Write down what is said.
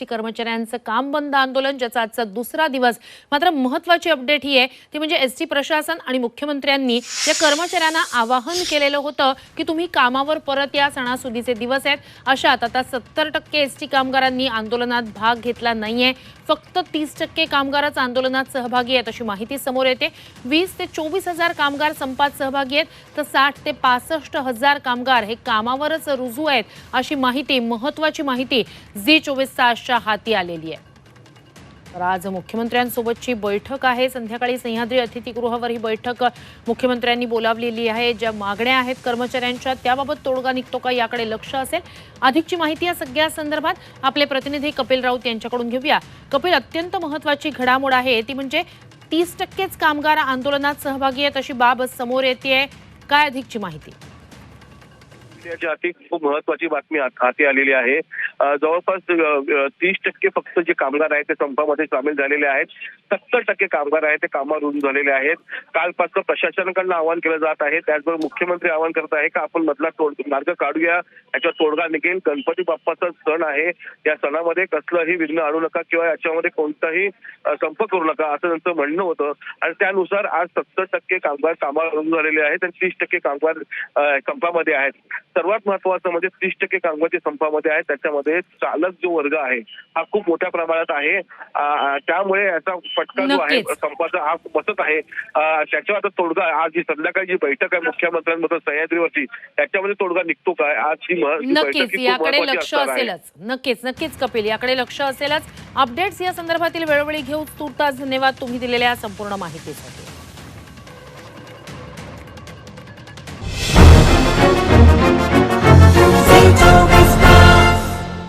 T कर्मचाऱ्यांचं काम बंद आंदोलन ज्याचा आजचा दुसरा दिवस. मात्र महत्वाची अपडेट ही आहे ती म्हणजे एस टी प्रशासन आणि मुख्यमंत्र्यांनी या कर्मचाऱ्यांना आवाहन केलेलं होतं की तुम्ही कामावर परत या सणासुदीचे दिवस आहेत. अशात आता सत्तर टक्के एस टी कामगारांनी आंदोलनात भाग घेतला नाहीये. फक्त तीस टक्के कामगारच आंदोलनात सहभागी आहेत अशी माहिती समोर येते. वीस ते चोवीस हजार कामगार संपात सहभागी आहेत तर साठ ते पासष्ट हजार कामगार हे कामावरच रुजू आहेत अशी माहिती महत्वाची माहिती झी चोवीस सरकारच्या हाती आलेली आहे. तर आज मुख्यमंत्र्यांसोबतची बैठक आहे. संध्याकाळी सह्याद्री अतिथीगृहावर ही बैठक मुख्यमंत्र्यांनी बोलावलेली आहे. ज्या मागण्या आहेत कर्मचाऱ्यांच्या त्याबाबत तोडगा निघतो का याकडे लक्ष असेल. अधिकची माहिती या सगळ्या संदर्भात आपले प्रतिनिधी कपिल राऊत यांच्याकडून घेऊया. कपिल अत्यंत महत्वाची घडामोड आहे. ती म्हणजे तीस टक्केच कामगार आंदोलनात सहभागी आहेत अशी बाब समोर येते काय अधिकची माहिती? असल्याची अति खूप महत्वाची बातमी हाती आलेली आहे. जवळपास तीस टक्के फक्त जे कामगार आहेत ते संपामध्ये सामील झालेले आहेत. सत्तर टक्के कामगार आहेत ते कामावर रुजू झालेले आहेत. कालपासून प्रशासनाकडनं आवाहन केलं जात आहे. त्याचबरोबर मुख्यमंत्री आवाहन करत आहे का आपण मधला तोड मार्ग काढूया. याच्यावर तोडगा निघेल. गणपती बाप्पाचा सण आहे. या सणामध्ये कसलंही विघ्न आणू नका किंवा याच्यामध्ये कोणताही संप करू नका असं त्यांचं म्हणणं होतं. आणि त्यानुसार आज सत्तर टक्के कामगार कामावर रुजू झालेले आहेत आणि तीस टक्के कामगार संपामध्ये आहेत. सर्वात महत्वाचं म्हणजे तीस टक्के कामगार संपामध्ये आहेत. त्याच्यामध्ये चालक जो वर्ग आहे हा खूप मोठ्या प्रमाणात आहे. त्यामुळे याचा फटका जो आहे. संपाचा हा बसत आहे. त्याच्यावर आता तोडगा आज ही संध्याकाळी जी बैठक आहे मुख्यमंत्र्यांबद्दल सह्याद्रीवरची त्याच्यामध्ये तोडगा निघतो काय? आज ही नक्कीच याकडे लक्ष आहे. असेलच. नक्कीच नक्कीच कपिल याकडे लक्ष असेलच. अपडेट्स या संदर्भातील वेळोवेळी घेऊ तुर्तास धन्यवाद तुम्ही दिलेल्या संपूर्ण माहितीसाठी.